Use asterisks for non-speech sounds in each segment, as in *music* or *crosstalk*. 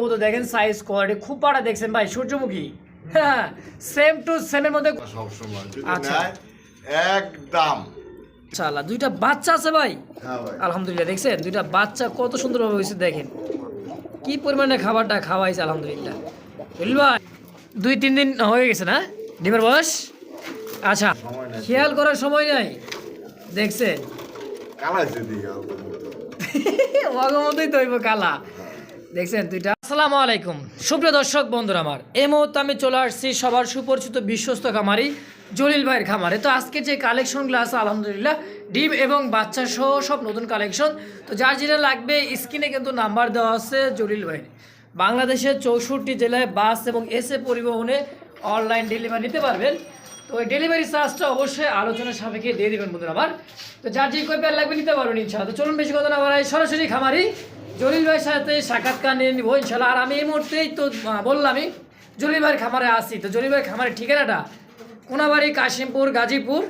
কবুতর দেখেন size quality খুব পাড়া দেখছেন ভাই সূর্যমুখী। হ্যাঁ সেম টু সেমের মধ্যে সবসময় আচ্ছা। একদম। চালা দুইটা বাচ্চা আছে ভাই। হ্যাঁ আলহামদুলিল্লাহ দেখছেন? দুইটা বাচ্চা কত সুন্দরভাবে হয়েছে দেখেন। কি পরিমাণে খাবারটা খাওয়াইছে আলহামদুলিল্লাহ। বুঝলি ভাই দুই তিন দিন হয়ে গেছে না? ডিমের বয়স? আচ্ছা খেয়াল করার সময় নাই। দেখছেন? দিকে মতোই *laughs* তৈব কালা। দেখছেন দুইটা? আসসালামু আলাইকুম। সুপ্রিয় দর্শক, বন্ধুরা আমার, এই মুহূর্তে আমি চলে আসছি সবার সুপরিচিত বিশ্বস্ত খামারি জলিল ভাইয়ের খামারে। তো আজকে যে কালেকশনগুলো আছে, আলহামদুলিল্লাহ, ডিম এবং বাচ্চা সহ সব নতুন কালেকশন তো যার যেটা লাগবে স্ক্রিনে কিন্তু নাম্বার দেওয়া আছে জলিল ভাইয়ের। বাংলাদেশের চৌষট্টি জেলায় বাস এবং এসে পরিবহনে অনলাইন ডেলিভারি নিতে পারবেন। তো ওই ডেলিভারি চার্জটা অবশ্যই আলোচনার সাপেক্ষে দিয়ে দেবেন বন্ধুরা আমার। তো যার যে কই প্যার লাগবে নিতে পারবেন ইনশাআল্লাহ। তো চলুন বেশি কথা না বাড়াই সরাসরি খামারি জলিল ভাইয়ের সাথে সাক্ষাৎকার নিয়ে নিবো ইনশাল্লাহ আর আমি এই মুহূর্তেই তো বললামই জলিল ভাইয়ের খামারে আসি। তো জলিল ভাইয়ের খামারের ঠিকানাটা? কোনাবাড়ি কাশিমপুর গাজীপুর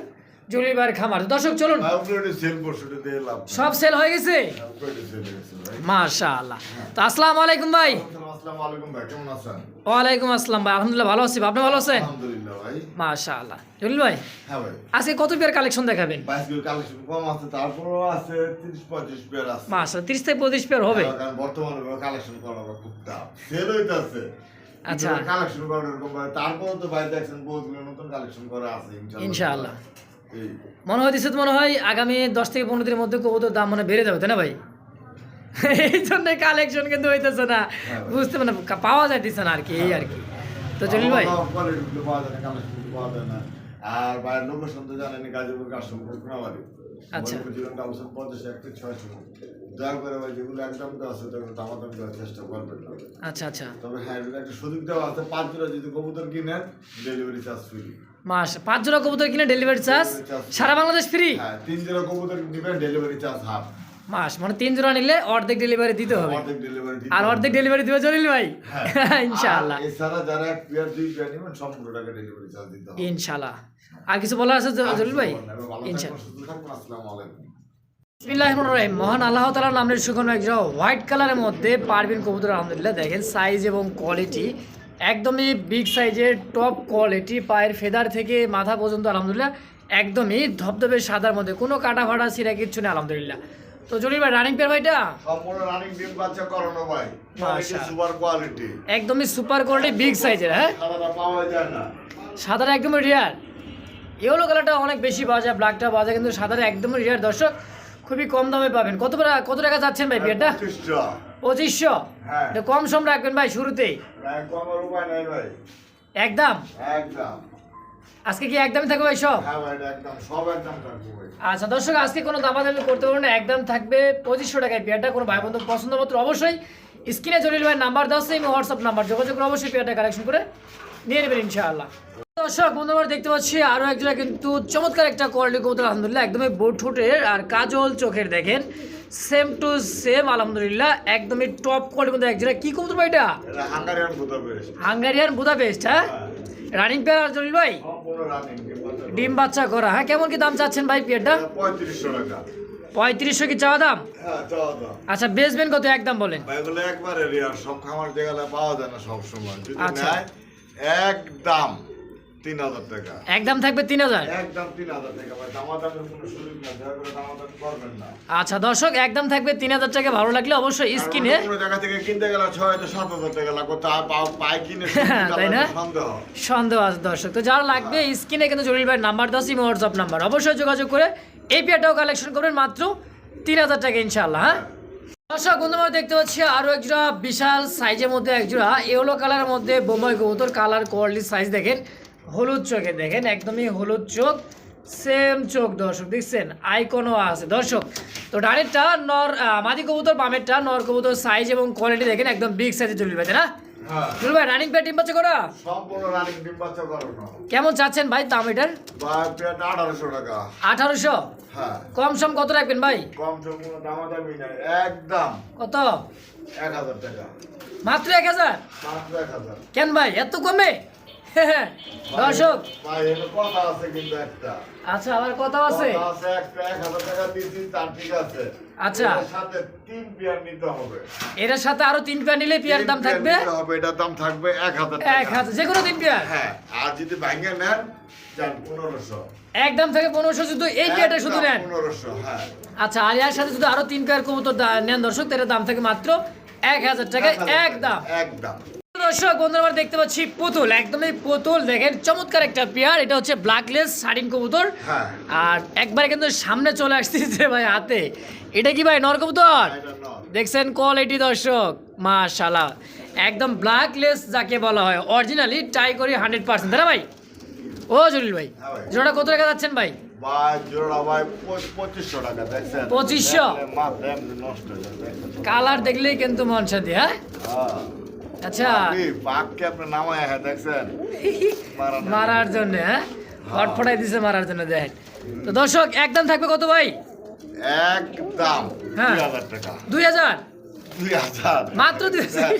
জলিল ভাইয়ের খামার। দর্শক চলুন। সব সেল হয়ে গেছে? আপনি সেল গেছে ভাই। মাশা আল্লাহ তো আসসালামু আলাইকুম ভাই। আসসালামু আলাইকুম ভাই কেমন আছেন? ওয়ালাইকুম আসসালাম ভাই আলহামদুলিল্লাহ ভালো আছি। আপনি ভালো আছেন? আলহামদুলিল্লাহ ভাই। মাশা জলিল ভাই হ্যাঁ ভাই। আজকে কত পেয়ার কালেকশন দেখাবেন? বাইশ কিলো কালেকশন কম আছে তারপরেও আছে তিরিশ পঁয়ত্রিশ পেয়ার আছে। মাশা তিরিশ থেকে পেয়ার হবে। কারণ বর্তমানে কালেকশন করা খুব টাফ সেল হইতাছে। আচ্ছা। কালেকশন করা এরকম ভাবে তারপরেও তো বাইরে দেখছেন বহুতগুলো নতুন কালেকশন করা আছে ইনশাআল্লাহ। মনে হয় মনে হয় আগামী দশ থেকে পনেরো দিনের মধ্যে কবুতর দাম মানে বেড়ে যাবে তাই না ভাই? এই জন্য কালেকশন কিন্তু হইতেছে না। হ্যাঁ বুঝতে মানে পাওয়া যাইতেছে না আর কি এই আর কি। তো জলিল ভাই? আর বাইরের লোকেশন তো জানেন গাজীপুর আচ্ছা। জীবন কালেকশন পঞ্চাশ এক থেকে ছয়শো। দয়া করে ভাই যেগুলো একদম তো আছে তো দামাদামি করার চেষ্টা করবেন আচ্ছা আচ্ছা। তবে হ্যাঁ একটা সুযোগ দেওয়া আছে পাঁচ জোড়া যদি কবুতর কিনেন ডেলিভারি চার্জ ফ্রি মাস পাঁচ জোড়া কবুতর কিনে ডেলিভারি চার্জ সারা বাংলাদেশ ফ্রি হ্যাঁ তিন জোড়া কবুতর নিবেন ডেলিভারি চার্জ হাফ মাস মানে তিন জোড়া নিলে অর্ধেক ডেলিভারি দিতে হবে। আর অর্ধেক ডেলিভারি দিবে জলিল ভাই? হ্যাঁ। *laughs* ইনশাআল্লাহ। এছাড়া যারা পেয়ার দুই পেয়ার নেবেন সম্পূর্ণ টাকা ডেলিভারি চার্জ দিতে হবে। ইনশাআল্লাহ। আর কিছু বলার আছে জলিল ভাই? ইনশাআল্লাহ। আসসালামু আলাইকুম। বিসমিল্লাহির রহমানির রহিম। মহান আল্লাহ তাআলার নামের সুখনো একজন হোয়াইট কালারের মধ্যে পারবিন কবুতর আলহামদুলিল্লাহ। দেখেন সাইজ এবং কোয়ালিটি একদমই বিগ সাইজের টপ কোয়ালিটি পায়ের ফেদার থেকে মাথা পর্যন্ত আলহামদুলিল্লাহ। একদমই ধবধবে সাদার মধ্যে। কোনো কাটা ফাটা সিরা কিচ্ছু নেই আলহামদুলিল্লাহ। তো জলিল ভাই রানিং পেয়ার ভাইটা? সম্পূর্ণ রানিং ডিম বাচ্চা করানো ভাই। মাশা। সুপার কোয়ালিটি একদমই সুপার কোয়ালিটি বিগ সাইজের হ্যাঁ? সাদাটা পাওয়া যায় না। সাদাটা একদমই রিয়ার ইয়েলো কালারটা অনেক বেশি পাওয়া যায় ব্ল্যাকটা পাওয়া যায় কিন্তু সাদাটা একদমই রিয়ার দর্শক খুবই কম দামে পাবেন। কত টাকা- কত টাকা যাচ্ছেন ভাই পেয়ারটা পঁচিশটা পঁচিশশো। হ্যাঁ। এটা কম সম রাখবেন ভাই শুরুতেই। একদম আমার উপায় নাই ভাই। একদম? একদম। আজকে কি একদমই থাকবে ভাই সব? হ্যাঁ ভাই একদম সব একদম থাকব ভাই। আচ্ছা দর্শক আজকে কোনো দামাদামি করতে পারবেন না একদম থাকবে পঁচিশশো টাকায় পেয়ারটা কোনো ভাই বন্ধু পছন্দ মতো অবশ্যই স্ক্রিনে জলিল ভাই নাম্বার দাও সেই হোয়াটসঅ্যাপ নাম্বার যোগাযোগ করে অবশ্যই পেয়ারটা কালেকশন করে নিয়ে নেবেন ইনশাআল্লাহ। দর্শক বন্ধুবার দেখতে পাচ্ছি আরও একজোড়া কিন্তু চমৎকার একটা কোয়ালিটি কবুতর আলহামদুলিল্লাহ একদমই বোট ঠোঁটের আর কাজল চোখের দেখেন সেম টু সেম আলহামদুলিল্লাহ একদমই টপ কোয়ালিটির মধ্যে একজোড়া। কি কবুতর ভাই এটা? হাঙ্গারিয়ান বেশ হাঙ্গারিয়ান বুদাপেস্ট হ্যাঁ। রানিং পেয়ার আর জলিল ভাই? ডিম বাচ্চা করা। হ্যাঁ কেমন কি দাম চাচ্ছেন ভাই পেয়ারটা? পঁয়ত্রিশশো টাকা। পঁয়ত্রিশশো কি চাওয়া দাম? হ্যাঁ আচ্ছা বেচবেন কত একদম বলেন। একবারে সব খামার জায়গায় পাওয়া যায় না সব সময় আচ্ছা। একদম তিন হাজার টাকা। একদম থাকবে তিন হাজার? একদম তিন হাজার টাকা ভাই। দামাদামের কোনো সুযোগ না দয়া করে দামাদামি করবেন না। আচ্ছা দর্শক একদম থাকবে তিন হাজার টাকা। ভালো লাগলে অবশ্যই আর স্ক্রিনে কোনো জায়গা থেকে কিনতে গেলে ছয় হাজার সাত হাজার টাকা লাগবে। তা পা- পাই কিনে *laughs* তাই না? সন্দেহ। সন্দেহ আছে দর্শক। তো যারা লাগবে স্ক্রিনে কিন্তু জলিল ভাইয়ের নাম্বার সিম হোয়াটসঅ্যাপ নাম্বার। অবশ্যই যোগাযোগ করে এই পেয়ারটাও কালেকশন করবেন মাত্র তিন হাজার টাকা ইনশাল্লাহ হ্যাঁ? দর্শক বন্ধুরা দেখতে পাচ্ছি আরও একজোড়া বিশাল সাইজের মধ্যে একজোড়া ইয়েলো কালারের মধ্যে বোম্বাই কবুতর কালার কোয়ালিটি সাইজ দেখেন। হলুদ চোখে দেখেন একদমই হলুদ চোখ সেম চোখ দর্শক দেখছেন? আইকনও আছে। দর্শক তো ডানেরটা নর মাদি কবুতর বামেরটা নর কবুতর সাইজ এবং কোয়ালিটি দেখেন একদম বিগ সাইজে চলে ভাই না? ভাই রানিং প্যাট টিম বাচ্চা করা সম্পূর্ণ রানিং ডিম বাচ্চা করানো কেমন চাচ্ছেন ভাই দাম এটার? আঠারোশো টাকা। আঠারোশো? হ্যাঁ। কম সম কত রাখবেন ভাই? কম সম কোনো দামাদামি নাই। একদম। কত? এক হাজার টাকা। মাত্র এক হাজার? মাত্র এক হাজার। কেন ভাই এত কমে? *laughs* দর্শক। কথা আছে কিন্তু একটা। আচ্ছা আবার কথা আছে? টাকা তার ঠিক আচ্ছা। এটার সাথে তিন পেয়ার নিতে হবে। এটার সাথে আরও তিন পেয়ার নিলে পেয়ার দাম থাকবে? হবে দাম থাকবে টাকা। যে কোনো তিন পেয়ার? হ্যাঁ আর যদি ভাঙে নেন যান একদম থেকে শুধু এই পেয়ারটা শুধু নেন? হ্যাঁ। আচ্ছা আর এর সাথে যদি আরও তিন পেয়ার দা- নেন দর্শক তাহলে দাম থাকে মাত্র এক হাজার টাকায় এক দাম। একদম দর্শক বন্ধুরা আমরা দেখতে পাচ্ছি পুতুল একদমই পুতুল। দেখেন চমৎকার একটা পেয়ার এটা হচ্ছে ব্ল্যাকলেস শাড়িন কবুতর। হ্যাঁ। আর একবারে কিন্তু সামনে চলে আসতেছে ভাই হাতে। এটা কি ভাই নর কবুতর? দেখছেন কোয়ালিটি দর্শক মাশাল্লাহ একদম ব্ল্যাকলেস যাকে বলা হয় অরিজিনালি ট্রাই করি হান্ড্রেড পার্সেন্ট তাই ভাই? ও জলিল ভাই হ্যাঁ জোড়া কত টাকা যাচ্ছেন ভাই? পঁচিশশো টাকা দেখছেন? 2500? দেখলে মাথা এমনি নষ্ট যাবে দেখছেন? কালার দেখলেই কিন্তু মন সাথে হ্যাঁ? হ্যাঁ। আচ্ছা। বাঘকে আপনি নামায় হ্যাঁ দেখছেন? মারার জন্য। হ্যাঁ? ফটফটাই দিছে মারার জন্য দেখেন। তো দর্শক একদম থাকবে কত ভাই? একদম। হ্যাঁ। দুই হাজার টাকা। দুই হাজার? মাত্র দুই হাজার?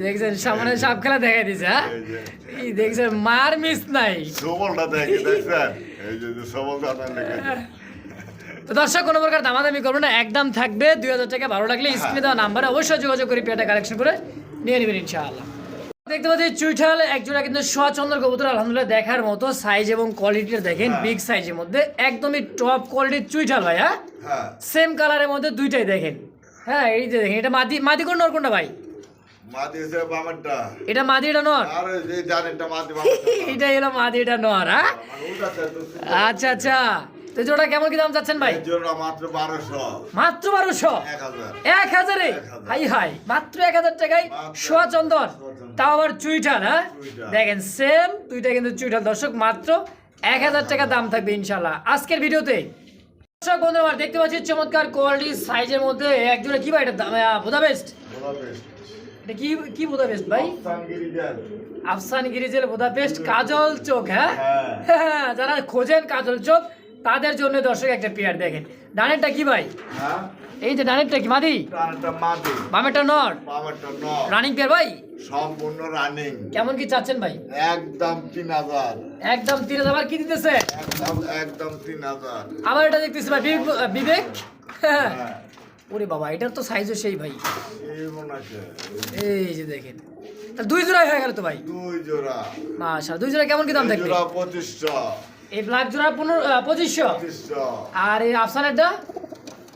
দেখছেন সামনে সাপ খেলা দেখাই দিছে হ্যাঁ? দেখছেন মার মিস নাই। সবলটা দেখে দেখছেন? এই যে যে সবলটা লেখা তো দর্শক কোনো প্রকার দামাদামি করব না একদম থাকবে। দুই হাজার টাকা ভালো লাগলে স্ক্রিনে দেওয়া নাম্বারে অবশ্যই যোগাযোগ করে পেয়াটা কালেকশন করে নিয়ে নেবেন ইনশাআল্লাহ। দেখতে পাচ্ছি চুইঠাল একজোড়া কিন্তু সচন্দ্র কবুতর আলহামদুলিল্লাহ দেখার মতো সাইজ এবং কোয়ালিটিটা দেখেন হ্যাঁ। বিগ সাইজের মধ্যে। একদমই টপ কোয়ালিটির চুইঠাল ভাই হ্যাঁ? হ্যাঁ। সেম কালারের মধ্যে দুইটাই দেখেন। হ্যাঁ এই যে দেখেন এটা মাদি মাদি কোন নর কোনটা ভাই? মা দিয়েছে বামেরটা এটা মাদি এটা নর? আর ওই যে জানেনটা মা দিয়ে বামেরটা *laughs* এইটাই হলো মাদি এটা নর হ্যাঁ? মানে আচ্ছা আচ্ছা। তো জোড়া কেমন কি দাম চাচ্ছেন ভাই? মাত্র বারোশো। মাত্র বারোশো? এক হাজার। এক হাজারে? এক হাজার। হাই হাই মাত্র এক হাজার টাকায় সোয়া চন্দন। তাও আবার চুইঠাল হ্যাঁ? চুইঠাল। দেখেন সেম দুইটা কিন্তু চুইঠাল। দর্শক মাত্র এক হাজার টাকা দাম থাকবে ইনশাল্লাহ আজকের ভিডিওতে দর্শক বন্ধু আমার দেখতে পাচ্ছি চমৎকার কোয়ালিটি সাইজের মধ্যে এক জোড়া কি ভাই এটা দাম? বোধা বেস্ট এটা কি কি বোধা বেস্ট ভাই? আফসান গিরিজের বোধা বেস্ট কাজল চোখ হ্যাঁ হ্যাঁ। হ্যাঁ, *laughs* যারা খোঁজেন কাজল চোখ তাদের জন্য দর্শক একটা পেয়ার দেখেন। ডানেরটা কি ভাই? হ্যাঁ। এই যে ডানেরটা কি মাদি? বামেরটা নর। নয় রানিং পেয়ার ভাই? সম্পূর্ণ রানিং কেমন কি চাচ্ছেন ভাই? একদম তিন হাজার। একদম তিন হাজার। কি দিতেছে? একদম একদম তিন হাজার। আবার এটা দেখতেছি ভাই বিবেক হ্যাঁ। হ্যাঁ। ওরে বাবা এটার তো সাইজও সেই ভাই। এই যে দেখেন। দুই জোড়াই হয়ে গেল তো ভাই? দুই জোড়া। মাশা দুই জোড়া কেমন কি দাম থাকবে জোড়া এই ব্ল্যাক জোড়া পনেরো পঁচিশশো। আর এই আফসানেরটা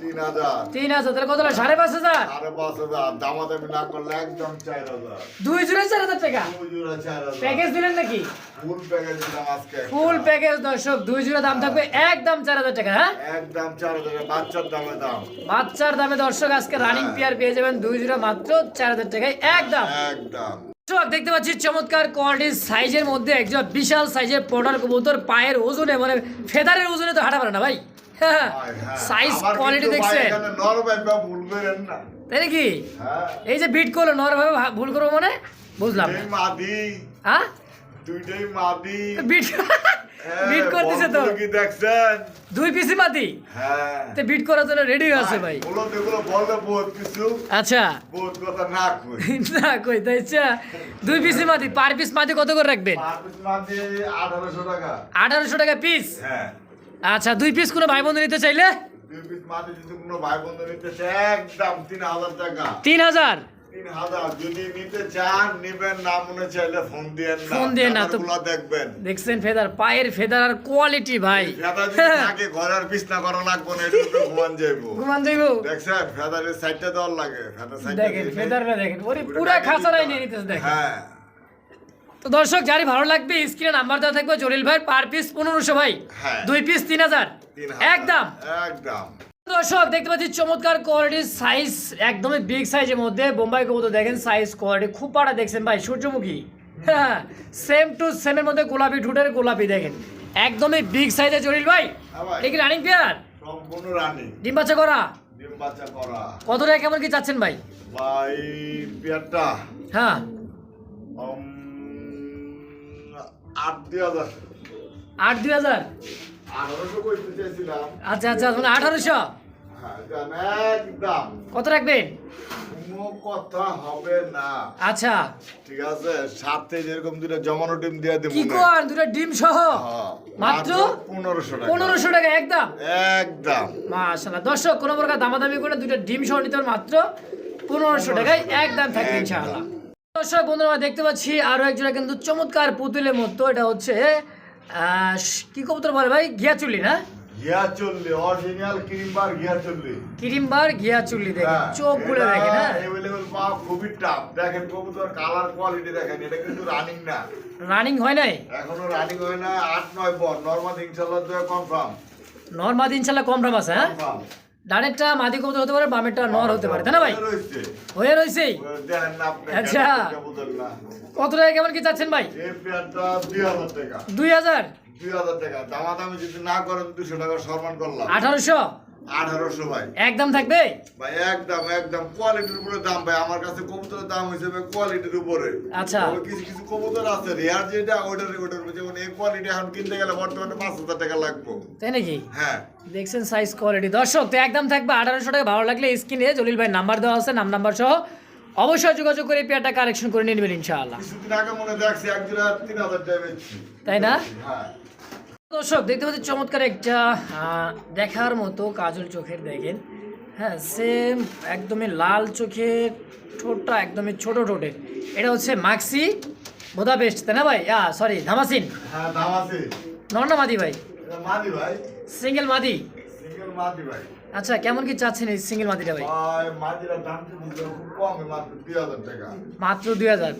তিন হাজার। তিন হাজার তাহলে কত সাড়ে পাঁচ হাজার? সাড়ে পাঁচ হাজার। দামাদামি না করলে একদম চার হাজার। দুই জোড়া চার হাজার টাকা? দুই জোড়া চার হাজার। প্যাকেজ দিলেন নাকি? ফুল প্যাকেজ দিলাম আজকে ফুল প্যাকেজ দর্শক দুই জোড়া দাম থাকবে একদম চার হাজার টাকা হ্যাঁ? একদম চার হাজার বাচ্চার দামে দাম। বাচ্চার দামে দর্শক আজকে রানিং পেয়ার পেয়ে যাবেন দুই জোড়া মাত্র চার হাজার টাকায়। একদম। একদম। দেখতে পাচ্ছি চমৎকার কোয়ালিটির সাইজের মধ্যে একজন বিশাল সাইজের পডার কবুতর পায়ের ওজনে মানে ফেদারের ওজনে তো হাঁটা পারে না ভাই। সাইজ কোয়ালিটি দেখছে দেখছেন? তাই নাকি? হ্যাঁ। এই যে বিট করল নরভাবে ভুল করব মানে? বুঝলাম হ্যাঁ? দুইটাই মাদি। বিট হ্যাঁ, বিট করতেছে তো। কি দেখছেন? দুই পিসি মাতি হ্যাঁ। তো বিট করার জন্য রেডি আছে ভাই বলো এগুলো বললে বহুত কিছু। আচ্ছা। বহুত কথা না কই। *laughs* না কই তাই আচ্ছা। দুই পিসি মাতি পার পিস মাতি কত করে রাখবেন? পার পিস মাদি আঠারোশো টাকা। আঠারোশো টাকা পিস? হ্যাঁ। আচ্ছা দুই পিস কোনো ভাই বন্ধু নিতে চাইলে? দুই পিস মাদি যদি কোনো ভাই বন্ধু নিতে চায় একদম তিন হাজার টাকা। তিন হাজার? তিন হাজার। যদি নিতে চান নিবেন না মনে চাইলে ফোন দিয়ে না। ফোন দিয়েন না, তো- দেখবেন। দেখছেন ফেদার পায়ের ফেদার আর কোয়ালিটি ভাই ফেদা যদি *laughs* থাকে ঘরের বিছনা করা লাগবে না এটা ঘুমান যাইবো। ঘুমান যাইব। দেখছেন ফেদারের সাইডটা দেওয়ার লাগে। ফেদার সাইডটা দেখেন ফেদারটা দেখেন। ওরে পুরা খাঁচারাই নিয়ে নিতেছে দেখেন। হ্যাঁ। তো দর্শক যারই ভালো লাগবে স্ক্রিনে নাম্বার দেওয়া থাকবে জলিল ভাই পার পিস পনেরোশো ভাই। হ্যাঁ। দুই পিস তিন হাজার। একদম। একদম। দর্শক দেখতে পাচ্ছি চমৎকার কোয়ালিটির সাইজ একদমই বিগ সাইজের মধ্যে। বোম্বাই কবুতর দেখেন সাইজ কোয়ালিটি খুব পাড়া দেখছেন ভাই সূর্যমুখী। হ্যাঁ সেম টু সেমের মধ্যে গোলাপি ঠুটের গোলাপি দেখেন। একদমই বিগ সাইজে জলিল ভাই। এটা কি রানিং পেয়ার সম্পূর্ণ রানী ডিম বাচ্চা করা? ডিম বাচ্চা করা। কত টাকা কেমন কি চাচ্ছেন ভাই? ভাই পেয়ারটা? হ্যাঁ। আট দুই হাজার। আট দুই হাজার? আচ্ছা আচ্ছা মানে আঠারোশো? হ্যাঁ কত রাখবেন? কথা হবে না। আচ্ছা। ঠিক আছে সাথে যেরকম দুটো জমানো ডিম দিয়ে দিব কি কর দুটো ডিম সহ? মাত্র পনেরোশো টাকা। একদম। দর্শক কোনো প্রকার দামাদামি করে দুটো ডিম সহ নিতে মাত্র পনেরোশো টাকায় একদম থাকবে ইনশাআল্লাহ। দর্শক বন্ধুরা দেখতে পাচ্ছি আরও একজোড়া কিন্তু চমৎকার পুতুলের মতো। এটা হচ্ছে কি কবুতর বলে ভাই? ঘিয়া চুল্লি না? ঘিয়া চললি অরিজিনাল ক্রিম ঘিয়া চললি কিরিমবার ঘিয়া চুল্লি দেখেন চোখগুলো দেখেন হ্যাঁ? খুবই কবুতর কালার কোয়ালিটি দেখেন এটা কিন্তু রানিং না। রানিং হয় নাই? এখনও রানিং হয় না আট নয় বর নর্মাল ইনশাল্লাহ তো কনফার্ম। নর্মাদ ইনশাল্লাহ কম দাম আছে হ্যাঁ? কনফার্ম। ডানেরটা মাদি কবুতর হতে পারে বামেরটা নর হতে পারে তাই না ভাই? হয়ে আপনি আচ্ছা। কত টাকা কেমন কি চাচ্ছেন ভাই? দুই হাজার দুই হাজার? দুই হাজার টাকা। দামাদামি যদি না করেন দুশো টাকা সম্মান করলাম। আঠারোশো? আঠারোশো ভাই। একদম থাকবে? ভাই একদম একদম। কোয়ালিটির উপরে দাম ভাই আমার কাছে কবুতরের দাম হিসেবে কোয়ালিটির উপরে। আচ্ছা। কিছু কিছু কবুতর আছে রেয়ার যেটা ওটার ওটার যেমন এই কোয়ালিটি এখন কিনতে গেলে বর্তমানে পাঁচ হাজার টাকা লাগবে। তাই নাকি? হ্যাঁ। দেখছেন সাইজ কোয়ালিটি দর্শক তো একদম থাকবে আঠারোশো টাকা। ভালো লাগলে স্ক্রিনে জলিল ভাই নাম্বার দেওয়া আছে নাম নাম্বার সহ। অবশ্যই যোগাযোগ করে পেয়ারটা কালেকশন করে নিয়ে নেবেন ইনশাআল্লাহ। কিছুদিন আগে মনে দেখছি এক জোড়া তিন হাজার টাকা তাই না? হ্যাঁ। দর্শক দেখতে পাচ্ছি চমৎকার একটা দেখার মতো কাজল চোখের দেখেন। হ্যাঁ সেম একদমই লাল চোখের ঠোঁটটা একদমই ছোট ঠোঁটের। এটা হচ্ছে মাক্সি বোধা বেস্ট তাই না ভাই? সরি ধামাসিন। হ্যাঁ নর্না মাদি ভাই? মাদি ভাই। সিঙ্গেল মাদি। সিঙ্গেল মাদি ভাই। আচ্ছা কেমন কি চাচ্ছেন এই সিঙ্গেল মাদিটা ভাই? ভাই মাদিরা দাম খুব কম মাত্র দুই হাজার টাকা। মাত্র দুই হাজার?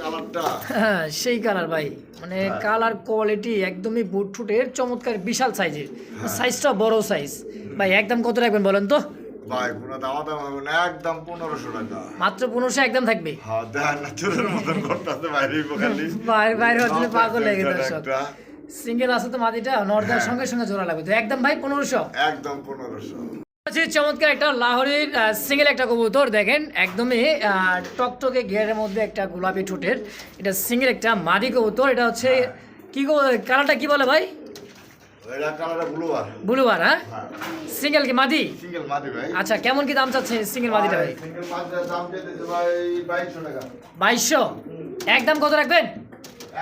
কালারটা হ্যাঁ সেই কালার ভাই। মানে কালার কোয়ালিটি একদমই বুট ফুটের চমৎকার বিশাল সাইজের সাইজটা বড় সাইজ ভাই একদম কত রাখবেন বলেন তো? ভাই কোনো দাম দাম হবে না একদম পনেরোশো টাকা। মাত্র পনেরোশো একদম থাকবে? হ্যাঁ দেখেন না চোরের মতন করতেছে বাইরে খালি বাইরে বাইরে হচ্ছে পাগল লেগে একটা। দর্শক। সিঙ্গেল আছে তো মাদিটা নর্দার সঙ্গে সঙ্গে জোড়া লাগবে। তো একদম ভাই পনেরোশো। একদম পনেরোশো। চমৎকার একটা লাহোরের সিঙ্গেল একটা কবুতর দেখেন একদমই টকটকে ঘেরের মধ্যে একটা গোলাপি ঠোঁটের এটা সিঙ্গেল একটা মাদি কবুতর এটা হচ্ছে কি কালারটা কি বলে ভাই? এটা কালারটা ব্লু আর। হ্যাঁ? হ্যাঁ। সিঙ্গেল কি মাদি? সিঙ্গেল মাদি ভাই। আচ্ছা কেমন কি দাম চাচ্ছে সিঙ্গেল মাদিটা ভাই? সিঙ্গেল মাদিটার দাম চাইতেছে ভাই বাইশশো টাকা। বাইশশো? একদম কত রাখবেন?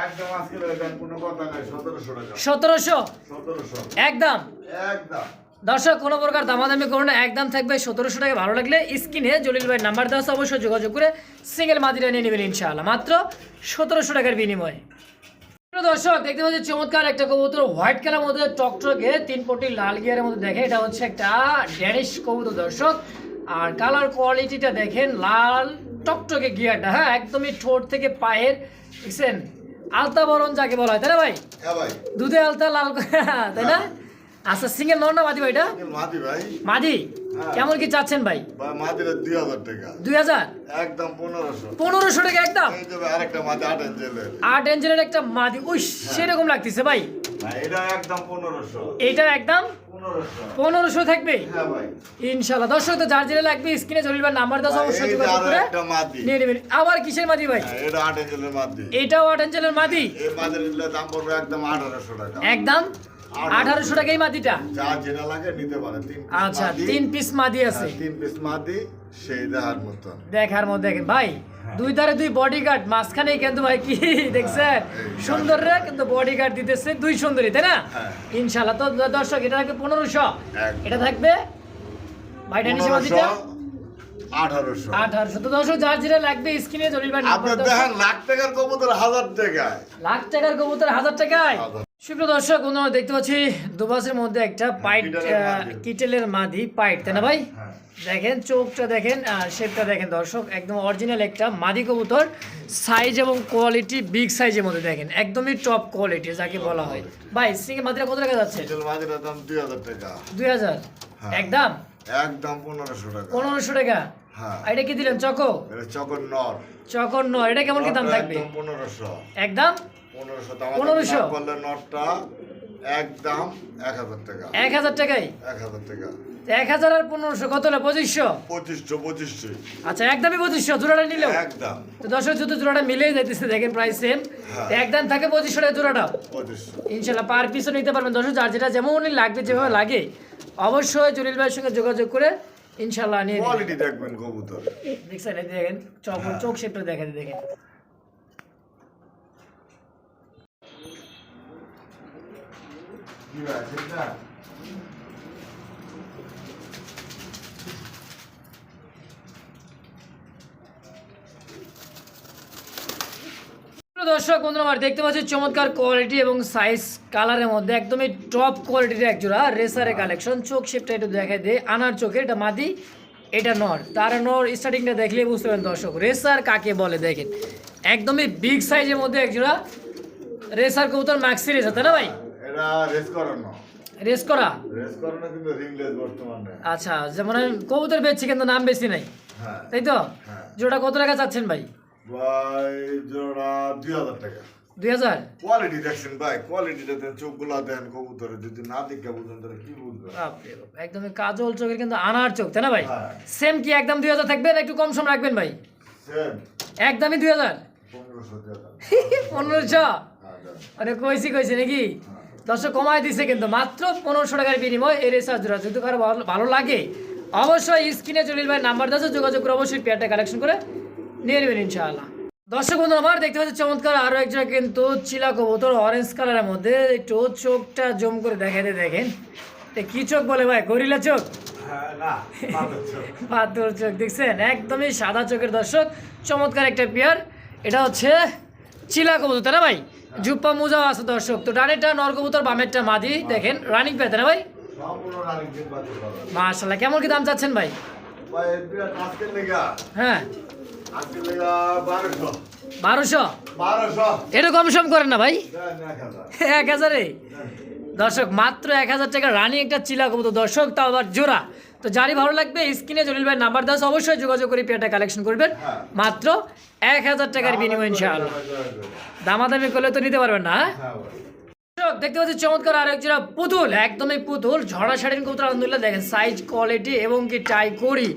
একদম আজকে দেন কোনো কথা নাই সতেরোশো টাকা। সতেরোশো? সতেরোশো। একদম? একদম। দর্শক কোনো প্রকার দামাদামি করুন একদম থাকবে সতেরোশো টাকা। ভালো লাগলে স্ক্রিনে জলিল ভাই নাম্বার দেওয়া আছে, অবশ্যই যোগাযোগ করে সিঙ্গেল মাদিটা নিয়ে নেবেন ইনশাআল্লাহ। মাত্র সতেরোশো টাকার বিনিময়ে। দর্শক দেখতে পাচ্ছি চমৎকার একটা কবুতর হোয়াইট কালার মধ্যে টকটকে তিন পটি লাল গিয়ারের মধ্যে দেখে এটা হচ্ছে একটা ড্যানিশ কবুতর দর্শক। আর কালার কোয়ালিটিটা দেখেন লাল টকটকে গিয়ারটা হ্যাঁ একদমই ঠোঁট থেকে পায়ের দেখছেন? আলতা বরণ যাকে বলা হয় তাই না ভাই? হ্যাঁ দুধে আলতা লাল *laughs* তাই না? আচ্ছা সিঙ্গেল নর না মাদি ভাইটা মাদি ভাই। মাদি? হ্যাঁ। কেমন কি চাচ্ছেন ভাই? মাদিরা দুই হাজার টাকা। দুই হাজার? একদম পনেরোশো। পনেরোশো টাকা একদম? এই যাবে আরেকটা মাদি আট ইঞ্চেলের আট এঞ্জেলের একটা মাদি। উইস সেরকম লাগতেছে ভাই। এটা একদম পনেরোশো। একদম? পনেরোশো। থাকবে? হ্যাঁ ইনশাল্লাহ। দর্শক তো যার জেলে লাগবে স্ক্রিনে নাম্বার ভাই, অবশ্যই যোগাযোগ করে নিয়ে নেবেন। আবার কিসের মাদি ভাই? হ্যাঁ, এটা আট ইঞ্চেলের মাদি। একদম আঠারোশো টাকা। একদম? আঠারোশো। টাকা এই মাদিটা? যা যেটা লাগে নিতে পারে। আচ্ছা তিন পিস মাদি আছে। হ্যাঁ, তিন পিস মাদি সেই দেহার মতন। দেখার মধ্যে দেখেন। ভাই দুই ধারে দুই বডিগার্ড মাঝখানে কিন্তু ভাই কি দেখছেন সুন্দর রে কিন্তু বডিগার্ড দিতেছে দুই সুন্দরী তাই না? হ্যাঁ। ইনশাল্লাহ তো দর্শক এটা থাকবে পনেরোশো। এটা থাকবে ভাই ডানিশি মাদিটা আঠারোশো। আঠারোশো। তো দর্শক যার যেটা লাগবে স্ক্রিনে জলিল ভাই আপনি নাম্বার দাও। দেখেন লাখ টাকার কবুতর হাজার টাকায়। লাখ টাকার কবুতর হাজার টাকায়। সুপ্রিয় দর্শক আমরা দেখতে পাচ্ছি দুবাসের মধ্যে একটা পাইট কিটেলের মাদি। পাইট তাই না ভাই? হ্যাঁ। দেখেন চোখটা দেখেন শেপটা দেখেন দর্শক একদম অরিজিনাল একটা মাদি কবুতর সাইজ এবং কোয়ালিটি বিগ সাইজের মধ্যে দেখেন একদমই টপ কোয়ালিটি যাকে বলা হয়। ভাই সিঙ্গেল মাদিরা কত টাকা যাচ্ছে? দাম দুই হাজার টাকা। দুই হাজার? হ্যাঁ। একদম? একদম পনেরোশো টাকা। পনেরোশো টাকা? হ্যাঁ। এটা কি দিলেন চকো? চকর নর। চকর নয় এটা কেমন কি দাম থাকবে? একদম পনেরোশো। একদম? পনেরোশো 1500? করলে নটটা একদম এক হাজার টাকা। এক হাজার টাকাই এক হাজার টাকা। এক হাজার আর পনেরোশো কত হলো? পঁচিশশো? পঁচিশশো পঁচিশশো। আচ্ছা একদমই পঁচিশশো জোড়াটা নিলেও একদম। তো যত জোড়াটা মিলেই যাইতেছে দেখেন প্রাইস সেম হ্যাঁ। একদম থাকে পঁচিশশো টাকা জোড়াটা। ইনশাল্লাহ পার পিসও নিতে পারবেন। যার যেটা লাগবে যেভাবে লাগে অবশ্যই জলিল ভাইয়ের সঙ্গে যোগাযোগ করে ইনশাল্লাহ নিয়ে কোয়ালিটি দেখবেন কবুতর। দেখছেন দেখেন চোখ চোখ শেপটা দেখেন দেখেন। কি ঠিক না প্রিয় দর্শক বন্ধুরা আমার দেখতে পাচ্ছি চমৎকার কোয়ালিটি এবং সাইজ কালারের মধ্যে একদমই টপ কোয়ালিটির এক জোড়া রেসারের কালেকশন চোখ শেপটা একটু দেখাই দে আনার চোখে এটা মাদি এটা নর। তার নর স্টার্টিংটা দেখলেই বুঝতে পারেন দর্শক রেসার কাকে বলে? দেখেন একদমই বিগ সাইজের মধ্যে এক জোড়া রেসার কবুতর ম্যাক্সি রেসার তাই না ভাই? এটা রেস করানো রেস করা? রেস করানো কিন্তু রিংলেস বর্তমানে। আচ্ছা যেমন কবুতর বেচছি কিন্তু নাম বেশি নাই। হ্যাঁ। তাই তো? হ্যাঁ। জোড়া কত টাকা চাচ্ছেন ভাই? দুই হাজার টাকা। দুই হাজার? কোয়ালিটি দেখছেন ভাই কোয়ালিটিটা দেন চোখগুলা দেন কবুতরে যদি না দেখে বুঝেন তাহলে কি বুঝবেন? বাপরে একদমই কাজল চোখের কিন্তু আনার চোখ তাই না ভাই? হ্যাঁ। সেম কি একদম দুই হাজার একটু কম সম রাখবেন ভাই? সেম একদমই দুই হাজার? পনেরোশো হ্যাঁ। মানে কইছি কইছি নাকি? কমায় দিছে কিন্তু মাত্র পনেরোশো টাকার বিনিময় এর রিচার্জ জোড়া যদি কারও ভালো লাগে অবশ্যই স্ক্রিনে চলিল ভাই নাম্বার দাও যোগাযোগ করে অবশ্যই পেয়ারটা কালেকশন করে নিয়ে নেবেন ইনশাআল্লাহ। দর্শক বন্ধু আমার দেখতে পাচ্ছি চমৎকার আরও একজন কিন্তু চিলা কবুতর অরেঞ্জ কালারের মধ্যে একটু চোখটা জম করে দেখাতে দেখেন। এ কি চোখ বলে ভাই গরিলা চোখ? হ্যাঁ পাথর চোখ। দেখছেন? একদমই সাদা চোখের দর্শক চমৎকার একটা পেয়ার এটা হচ্ছে চিলা কবুতর তাই না ভাই? জুপ্পা মোজাও আছে দর্শক। তো ডানেরটা নর কবুতর বামেরটা মাদি দেখেন রানিং তাই না ভাই। মাশাল্লাহ কেমন কি দাম চাচ্ছেন ভাই? হ্যাঁ। বারোশো। এটা কম সম করেন না ভাই। এক হাজার। দর্শক মাত্র এক হাজার টাকা রানি একটা চিলা কবুতর। দর্শক তাও আবার জোড়া। তো যারই ভালো লাগবে স্ক্রিনে জলিল ভাই নাম্বার দাস অবশ্যই যোগাযোগ করে কালেকশন করবেন। হ্যাঁ। মাত্র এক হাজার টাকার বিনিময় ইনশাআল্লাহ। দামাদামি করলে তো নিতে পারবেন না হ্যাঁ? হ্যাঁ দর্শক, দেখতে পাচ্ছি চমৎকার আরেক জোড়া পুতুল একদমই পুতুল ঝড়া শাড়ির কবুতর আলহামদুলিল্লাহ। দেখেন সাইজ কোয়ালিটি এবং কি টাই করি।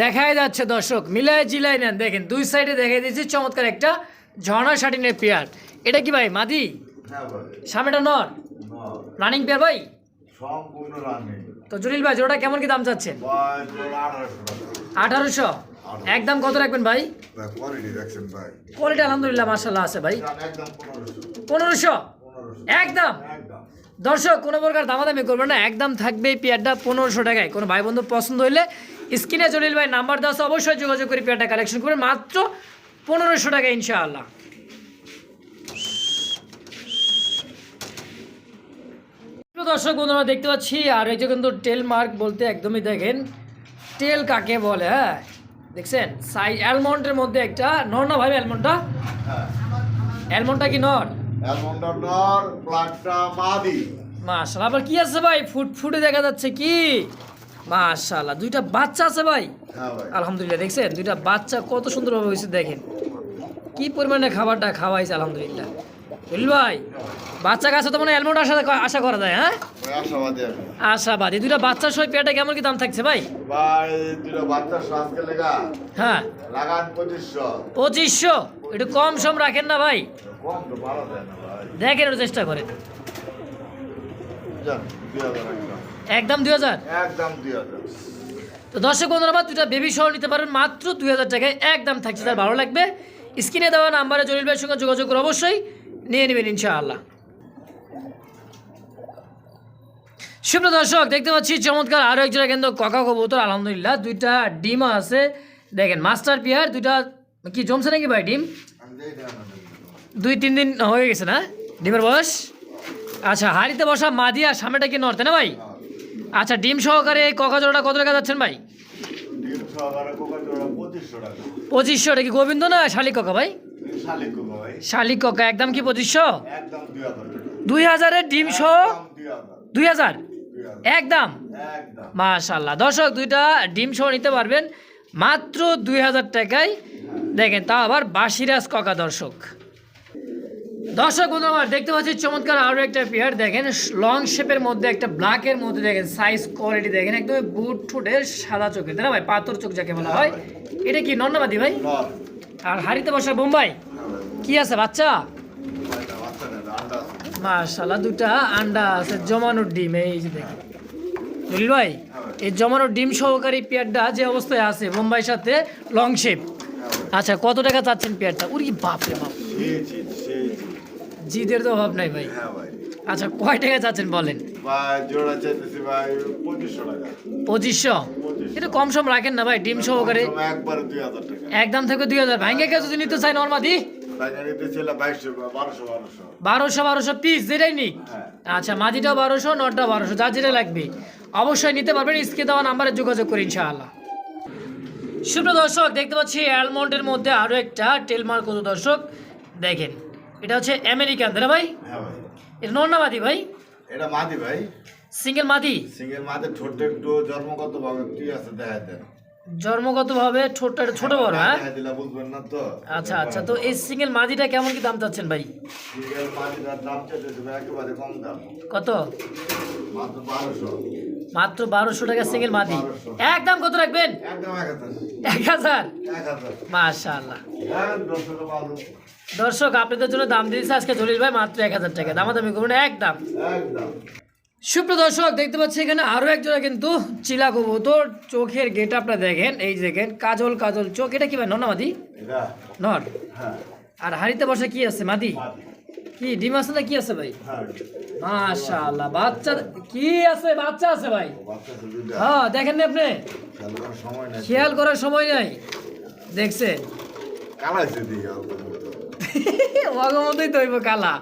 দেখাই যাচ্ছে দর্শক। মিলাই জিলাই নেন। দেখেন দুই সাইডে দেখাই দিয়েছি চমৎকার একটা ঝর্ণা শাটিনের পেয়ার। এটা কি ভাই মাদি? হ্যাঁ সামনেটা নর? রানিং পেয়ার ভাই? তো জলিল ভাই জোড়া কেমন কি দাম চাচ্ছেন? আঠারোশো। একদম কত রাখবেন ভাই? কোয়ালিটি আলহামদুলিল্লাহ মার্শাল্লাহ আছে ভাই। পনেরোশো। একদম। দর্শক কোনো প্রকার দামাদামি করবেন না একদম থাকবে এই পেয়ারটা পনেরোশো টাকায়। কোনো ভাই বন্ধু পছন্দ হইলে স্ক্রিনে জলিল ভাই নাম্বার দাও আছে, অবশ্যই যোগাযোগ করে পেয়ারটা কালেকশন করবেন। মাত্র পনেরোশো টাকা ইনশাআল্লাহ। দর্শক বন্ধুরা দেখতে পাচ্ছি আর এই যে কিন্তু টেল মার্ক বলতে একদমই দেখেন টেল কাকে বলে হ্যাঁ? দেখছেন? সাই অ্যালমন্ডের মধ্যে একটা নর না ভাই অ্যালমন্ডটা? হ্যাঁ। অ্যালমন্ডটা কি নর? অ্যালমন্ডার নর প্লাগটা মাদি মাশাল্লাহ আবার কি আছে ভাই? ফুট ফুটে দেখা যাচ্ছে কি? মাশাল্লাহ দুইটা বাচ্চা আছে ভাই? হ্যাঁ আলহামদুলিল্লাহ দেখছেন? দুইটা বাচ্চা কত সুন্দরভাবে হয়েছে দেখেন। কি পরিমাণে খাবারটা খাওয়াইছে আলহামদুলিল্লাহ। বুঝলি ভাই বাচ্চা কাছে তো মানে অ্যালমন্ড আশা আশা করা যায় হ্যাঁ? ভাই আশাবাদী দুইটা বাচ্চার সই পেটে কেমন কি দাম থাকছে ভাই? ভাই আজকে লেগা। হ্যাঁ। লাগান পঁচিশশো। একটু কম সম রাখেন না ভাই। কম তো ভালো দেয় না ভাই। দেখেন চেষ্টা করেন। যান দুই হাজার একদম দুই হাজার? একদম দুই হাজার। তো দর্শক বন্ধুরা আমার দুটা বেবি সহ নিতে পারেন মাত্র দুই হাজার টাকায়। একদম থাকছে তার ভালো লাগবে। স্ক্রিনে দেওয়া নাম্বারে জলিল ভাইয়ের সঙ্গে যোগাযোগ করে অবশ্যই নিয়ে নেবেন ইনশাআল্লাহ। সুপ্রিয় দর্শক দেখতে পাচ্ছি চমৎকার আরও একজোড়া কিন্তু ককা কবুতর আলহামদুলিল্লাহ। দুইটা ডিম আছে। দেখেন মাস্টার পিয়ার দুইটা কি জমছে নাকি ভাই ডিম? দুই তিন দিন হয়ে গেছে না? ডিমের বয়স? আচ্ছা হাড়িতে বসা মাদি আর সামনেটা কি নড়তে না ভাই? আচ্ছা ডিম সহকারে এই ককা জোড়াটা কত টাকা যাচ্ছেন ভাই? পঁচিশশো টাকা। কি গোবিন্দ না শালিক কাকা ভাই? শালিক কোকা একদম কি পঁচিশশো? দুই হাজারের ডিম সহ দুই হাজার। একদম? মাশাল্লাহ দর্শক দুইটা ডিম সহ নিতে পারবেন। মাত্র দুই হাজার টাকায়। দেখেন তা আবার বাসিরাজ ককা দর্শক। দর্শক বন্ধু আমার, দেখতে পাচ্ছি চমৎকার আরও একটা পেয়ার দেখেন লং শেপের মধ্যে একটা ব্ল্যাকের মধ্যে দেখেন সাইজ কোয়ালিটি দেখেন একদম বুট ঠুটের সাদা চোখের। তাই না ভাই? পাথর চোখ যাকে বলা হয়। এটা কি নন্নাবাদি ভাই? আর হাড়িতে বসা বোম্বাই? কি আছে, বাচ্চা? মাশাল্লাহ দুটা আন্ডা আছে, জমানোর ডিম, এই যে দেখেন। বুঝলি ভাই, এই জমানোর ডিম সহকারী পেয়ারটা যে অবস্থায় আছে, বোম্বাইয়ের সাথে লং শেপ আচ্ছা কত টাকা চাচ্ছেন পেয়ারটা উরি বাপ রে বাপ। জিদের তো অভাব নাই ভাই। হ্যাঁ আচ্ছা কয় টাকা চাচ্ছেন বলেন? ভাই ভাই পঁচিশশো এটা কম সম রাখেন না ভাই ডিম সহকারে। একদম থেকে দুই হাজার। ভাঙ্গে কেউ যদি নিতে চাই নর্মাদি বারোশো বারোশো। পিস যেটাই নিক। হ্যাঁ। আচ্ছা বারোশো নটটা বারোশো যা যেটা লাগবে। অবশ্যই নিতে পারবেন স্ক্রিনে দেওয়া নাম্বারে যোগাযোগ করে ইনশাআল্লাহ। সুপ্রিয় দর্শক দেখতে পাচ্ছি অ্যালমন্ডের মধ্যে আরও একটা টেলমার্ক কত দর্শক? দেখেন। এটা হচ্ছে আমেরিকান তাই না ভাই? হ্যাঁ ভাই। এটা নর না মাদি ভাই? এটা মাদি ভাই। সিঙ্গেল মাদি? সিঙ্গেল মাদের ঠোঁটটা একটু জন্মগত ভাবে কি আছে দেখা দেন। জন্মগতভাবে ছোটটা ছোট বড় হ্যাঁ? দিলে বুঝবেন না তো। আচ্ছা আচ্ছা তো এই সিঙ্গেল মাদিটা কেমন কি দাম চাচ্ছেন ভাই? সিঙ্গেল মাদিটার দাম ভাই একেবারে কম দাম। কত? মাত্র বারোশো। মাত্র বারোশো টাকা সিঙ্গেল মাদি। একদম কত রাখবেন? এক হাজার। মাশাআল্লাহ। হ্যাঁ দর্শক আপনাদের জন্য দাম দিয়েছে আজকে জলিল ভাই মাত্র এক হাজার টাকা। দামাদামি করবেন একদম সুপ্রিয় দর্শক দেখতে পাচ্ছি এখানে আরও একজোড়া কিন্তু চিলা কবুতর। চোখের গেট আপটা দেখেন এই দেখেন কাজল কাজল চোখ। এটা কি ভাই নর না মাদি? নর। হ্যাঁ। আর হাড়িতে বসে কি আছে মাদি। কি ডিম আছে না কি আছে ভাই? হ্যাঁ। মাশাআল্লাহ বাচ্চা কি আছে বাচ্চা আছে ভাই? হ্যাঁ দেখেন না আপনি? খেয়াল করার সময় নাই। দেখছেন? কালাইছে দিকে অল্প মতো। *laughs* মতোই তো হইব কালা।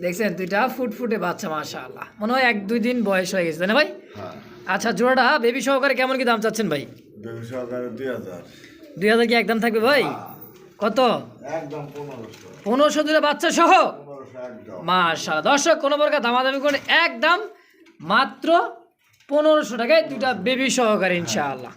দেখছেন দুইটা ফুটফুটে বাচ্চা মাশাআল্লাহ। মনে হয় এক দুই দিন বয়স হয়ে গেছে না ভাই? হ্যাঁ। আচ্ছা জোড়াটা বেবি সহকারে কেমন কি দাম চাচ্ছেন ভাই? বেবি সহকারে দুই হাজার। দুই হাজার কি একদম থাকবে ভাই? কত? একদম পনেরোশো। পনেরোশো বাচ্চা সহ? মাশাআল্লাহ। দর্শক কোনো প্রকার দামাদামি করে একদম মাত্র পনেরোশো টাকায় দুটা বেবি সহকারে ইনশাআল্লাহ।